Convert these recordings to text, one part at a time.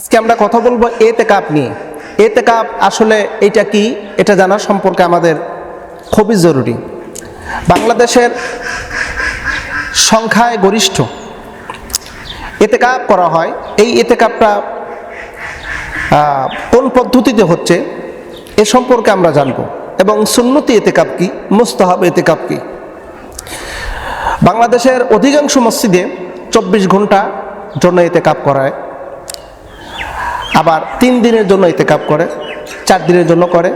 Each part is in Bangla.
আজকে আমরা কথা বলব এতে কাপ নিয়ে। এতে কাপ আসলে এটা কি? এটা জানার সম্পর্কে আমাদের খুবই জরুরি। বাংলাদেশের সংখ্যায় গরিষ্ঠ। এতে কাপ করা হয়। এই এতে কাপটা কোন পদ্ধতিতে হচ্ছে এ সম্পর্কে আমরা জানব। এবং সুন্নতি এতে কাপ কি? মুস্তাহাব এতে কাপ কি? বাংলাদেশের অধিকাংশ মসজিদে চব্বিশ ঘণ্টা জন্য এতে কাপ করায় আবার তিন দিনের জন্য ইতেকাপ করে, চার দিনের জন্য করে।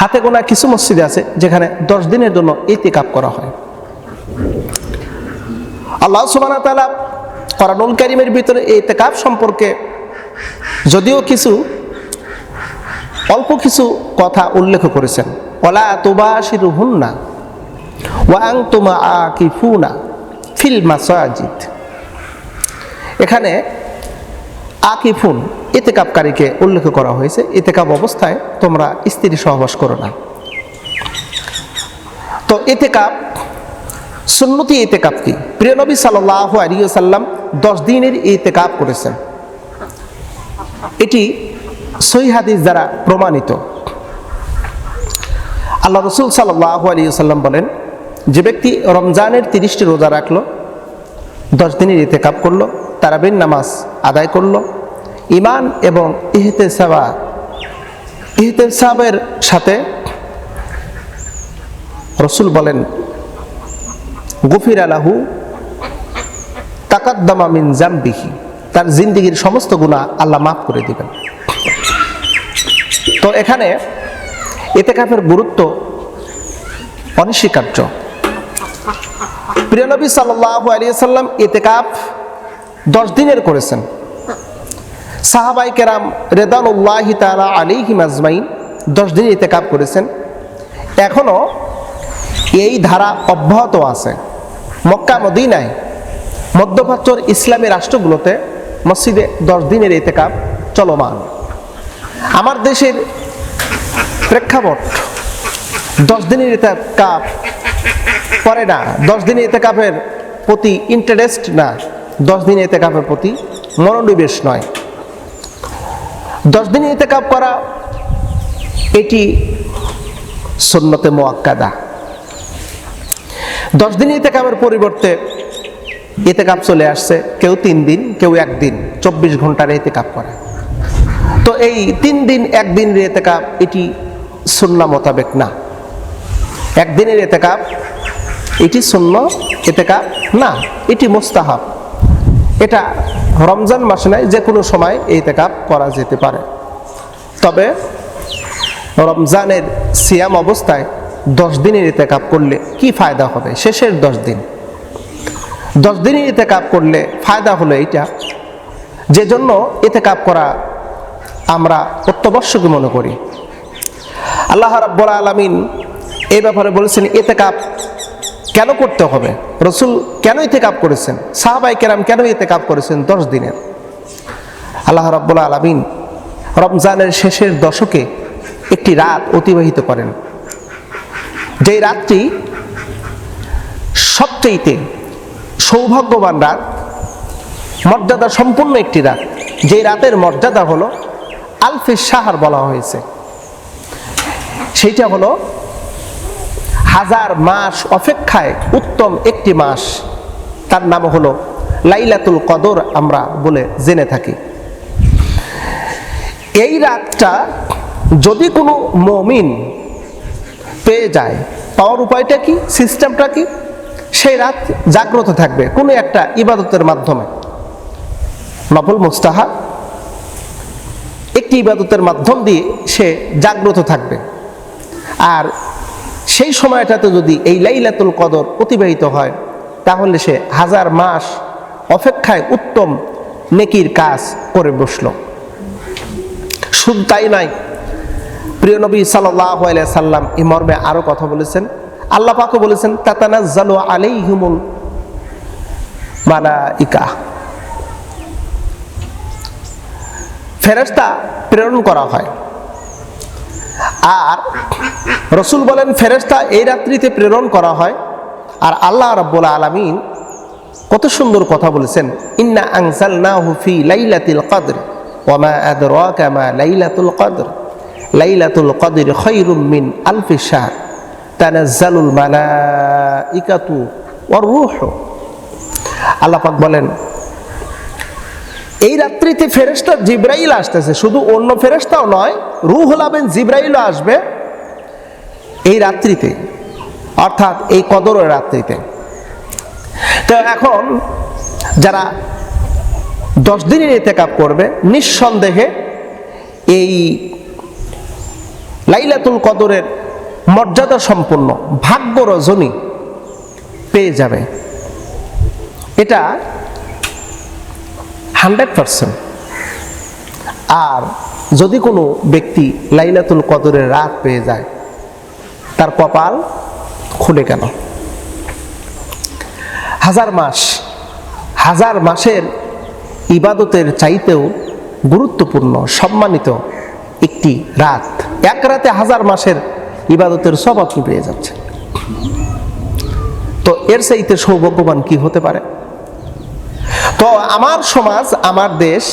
হাতে গোনা কিছু মসজিদে আছে যেখানে দশ দিনের জন্য ইতেকাপ করা হয়। আল্লাহ সুবাহ তালা করানুল কারিমের ভিতরে এই ইতেকাপ সম্পর্কে যদিও কিছু, অল্প কিছু কথা উল্লেখ করেছেন। ওলা তুবাশির হুন্না ওয়াং তুমা আকিফুনা ফিল মাসাজিদ। এখানে আকিফুন ইতেকাপকারীকে উল্লেখ করা হয়েছে ইতেকাপ অবস্থায় তোমরা স্ত্রী সহবাস করো না। তো ইতেকাপ সুন্নতি ইতেকাপ কি? প্রিয় নবী সাল্লাহ আলিয়াল্লাম দশ দিনের ইতেকাপ করেছেন। এটি সহি হাদিস দ্বারা প্রমাণিত। আল্লাহ রসুল সাল্লাহ আলিয়াল্লাম বলেন, যে ব্যক্তি রমজানের তিরিশটি রোজা রাখল, দশ দিনের ইতেকাপ করল তারাবিন নামাজ আদায় করল। ইমান এবং ইহতেসাবা, ইহতেসাবের সাথে রসুল বলেন গফির আলাহু তাকাদ্দামা মিন জাম্বিহি তার জিন্দিগির সমস্ত গুণা আল্লাহ মাফ করে দিবেন। তো এখানে এতেকাফের গুরুত্ব অনস্বীকার্য। প্রিয়নবী সাল্লাহ আলিয়া সাল্লাম এতেকাফ দশ দিনের করেছেন। সাহাবাই কেরাম রেদানুল্লাহি তালা আলিহি মাজমাইন দশ দিন ইতেকাপ করেছেন। এখনও এই ধারা অব্যাহত আছে। মক্কা, মদিনায় মধ্যপ্রাচ্যর ইসলামী রাষ্ট্রগুলোতে মসজিদে দশ দিনের ইতেকাপ চলমান। আমার দেশের প্রেক্ষাপট দশ দিনের ইতেকাপ করে না, দশ দিনের ইতেকাপের প্রতি ইন্টারেস্ট না। দশ দিন এতেকাপের প্রতি মনোনিবেশ নয়। দশ দিন এতেকাপ করা, এটি সন্ন্যতে মোয়াক্কাদা দশ দিন এতেকাপের পরিবর্তে এতেকাপ চলে আসছে, কেউ তিন দিন, কেউ একদিন চব্বিশ ঘণ্টার এতেকাপ করে। তো এই তিন দিন একদিনের এতেকাপ এটি সুন্না মোতাবেক না। একদিনের এতেকাপ এটি শূন্য এতেকাপ না, এটি মোস্তাহাব। এটা রমজান মাসে নয় যে কোনো সময় এই তেকাপ করা যেতে পারে। তবে রমজানের সিয়াম অবস্থায় দশ দিনের ইতেকাপ করলে কি ফায়দা হবে? শেষের দশ দিন। দশ দিনের ইতেকাপ করলে ফায়দা হলো এইটা, যে জন্য ইতেকাপ করা আমরা অত্যাবশ্যকী মনে করি। আল্লাহ রাব্বুল আলমিন এই ব্যাপারে বলেছেন ইতেকাপ কেন করতে হবে? রসুল কেন ইতেকাপ করেছেন? সাহাবাই কেরাম কেন ইতেকাপ করেছেন দশ দিনের? আল্লাহ রব্বুল্লা আলমিন রমজানের শেষের দশকে একটি রাত অতিবাহিত করেন। যেই রাতটি সবচেয়েতে সৌভাগ্যবান রাত, মর্যাদা সম্পূর্ণ একটি রাত। যেই রাতের মর্যাদা হলো আলফে সাহার বলা হয়েছে। সেইটা হলো হাজার মাস অপেক্ষায় উত্তম একটি মাস। তার নাম হলো লাইলাতুল কদর আমরা বলে জেনে থাকি। এই রাতটা যদি কোনো মমিন পেয়ে যায়, পাওয়ার উপায়টা কি, সিস্টেমটা কি? সেই রাত জাগ্রত থাকবে কোনো একটা ইবাদতের মাধ্যমে। নফল মুস্তাহা, একটি ইবাদতের মাধ্যম দিয়ে সে জাগ্রত থাকবে। আর সেই সময়টাতে যদি এই লাইলাতুল কদর অতিবাহিত হয়, তাহলে সে হাজার মাস অপেক্ষায় উত্তম নেকির কাজ করে বসল। শুধু তাই নয় প্রিয় নবী সাল্লাম এই মর্মে আরও কথা বলেছেন। আল্লাহ পাকও বলেছেন তাতানা জালো আলাই হিমুল মালা ইকা ফেরস্তা প্রেরণ করা হয়। আর রসুল বলেন ফেরেস্তা এই রাত্রিতে প্রেরণ করা হয়। আর আল্লাহ রব্বুল আলমিন কত সুন্দর কথা বলেছেন, ইন্না আংসাল না হুফি লাইলাতিল কদর, ওয়া মা আদরাকা মা লাইলাতুল কদর। লাইলাতুল কদর খায়রুম মিন আলফি শাহর। তানাজ্জালুল মালাইকাতু ওয়ার রূহ। আল্লাহ পাক বলেন এই রাত্রিতে ফেরেশতা জিব্রাইল আসতেছে। শুধু অন্য ফেরেশতাও নয়, রুহুল আমিন জিব্রাইলও আসবে এই রাত্রিতে, অর্থাৎ এই কদরের রাত্রিতে। তো এখন যারা দশ দিনের এতেকাপ করবে, নিঃসন্দেহে এই লাইলাতুল কদরের মর্যাদা সম্পন্ন ভাগ্য রজনী পেয়ে যাবে। এটা হান্ড্রেড পারসেন্ট। আর যদি কোনো ব্যক্তি লাইলাতুল কদরের রাত পেয়ে যায়, তার কপাল খুলে কেন? হাজার মাস, হাজার মাসের ইবাদতের চাইতেও গুরুত্বপূর্ণ, সম্মানিত একটি রাত। এক রাতে হাজার মাসের ইবাদতের সব আপনি পেয়ে যাচ্ছেন। তো এর চাইতে সৌভাগ্যবান কি হতে পারে? তো আমার সমাজ, আমার দেশ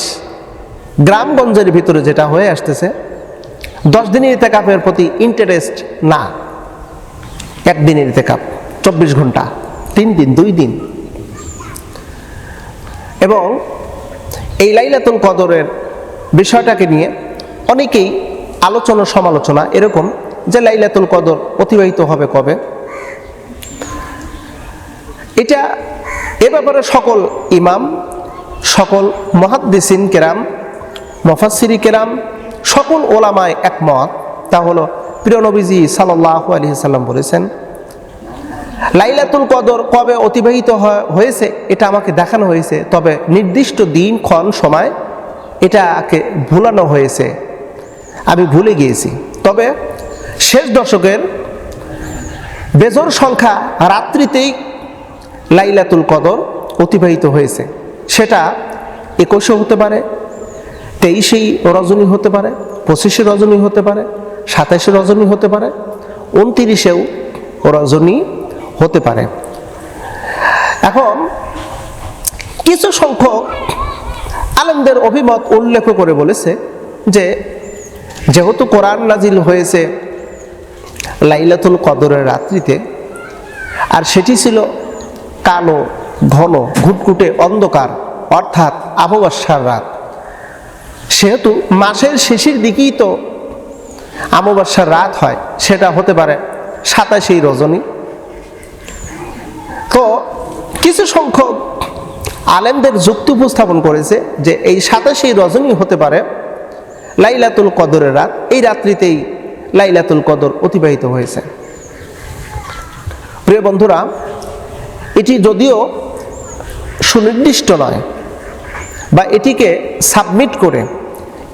গ্রামগঞ্জের ভিতরে যেটা হয়ে আসতেছে, দশ দিনের ইতেকাপের প্রতি ইন্টারেস্ট না। একদিনের ইতেকাপ চব্বিশ ঘণ্টা, তিন দিন, দুই দিন। এবং এই লাইলাতুল কদরের বিষয়টাকে নিয়ে অনেকেই আলোচনা সমালোচনা এরকম যে লাইলাতুল কদর অতিবাহিত হবে কবে? এটা এ ব্যাপারে সকল ইমাম, সকল মহাদ্দিসিন কেরাম মফাসিরি কেরাম, সকল ওলামায় একমত। তা হলো, প্রিয় নবীজি সাল্লাহ আলী সাল্লাম বলেছেন, লাইলাতুল কদর কবে অতিবাহিত হয়েছে এটা আমাকে দেখানো হয়েছে, তবে নির্দিষ্ট দিন ক্ষণ সময় এটাকে ভুলানো হয়েছে। আমি ভুলে গিয়েছি। তবে শেষ দশকের বেজর সংখ্যা রাত্রিতেই লাইলাতুল কদর অতিবাহিত হয়েছে। সেটা একুশে হতে পারে, তেইশেই রজনী হতে পারে, পঁচিশে রজনী হতে পারে, সাতাশে রজনী হতে পারে, উনতিরিশেও রজনী হতে পারে। এখন কিছু সংখ্যক আলেমদের অভিমত উল্লেখ করে বলেছে যে, যেহেতু কোরআন নাজিল হয়েছে লাইলাতুল কদরের রাত্রিতে, আর সেটি ছিল কালো ঘন ঘুটঘুটে অন্ধকার, অর্থাৎ অমাবস্যার রাত। সেহেতু মাসের শেষের দিকেই তো অমাবস্যার রাত হয়, সেটা হতে পারে সাতাশেই রজনী। তো কিছু সংখ্যক আলেমদের যুক্তি উপস্থাপন করেছে যে এই সাতাশেই রজনী হতে পারে লাইলাতুল কদরের রাত। এই রাত্রিতেই লাইলাতুল কদর অতিবাহিত হয়েছে। প্রিয় বন্ধুরা এটি যদিও সুনির্দিষ্ট নয়, বা এটিকে সাবমিট করে,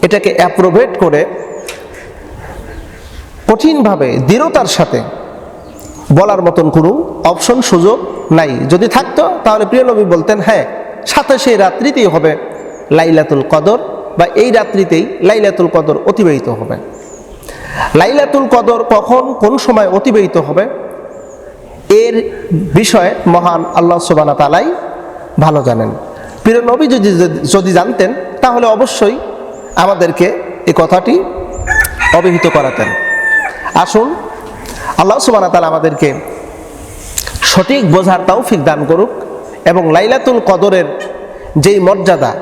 এটাকে অ্যাপ্রোভেট করে কঠিনভাবে, দৃঢ়তার সাথে বলার মতন কোনো অপশন, সুযোগ নাই। যদি থাকতো, তাহলে প্রিয় নবী বলতেন হ্যাঁ সাতাশে রাত্রিতেই হবে লাইলাতুল কদর, বা এই রাত্রিতেই লাইলাতুল কদর অতিবাহিত হবে। লাইলাতুল কদর কখন, কোন সময় অতিবাহিত হবে? এর বিষয়ে মহান আল্লাহ সুবানা তালাই ভালো জানেন। প্রিয় নবী যদি যদি জানতেন, তাহলে অবশ্যই আমাদেরকে এ কথাটি অবহিত করাতেন। আসুন, আল্লাহ সুবানা তালা আমাদেরকে সঠিক বোঝার তৌফিক দান করুক এবং লাইলাতুল কদরের যেই মর্যাদা,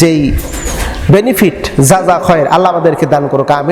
যেই বেনিফিট যা যা খয়ের আল্লাহ আমাদেরকে দান করুক। আমিন।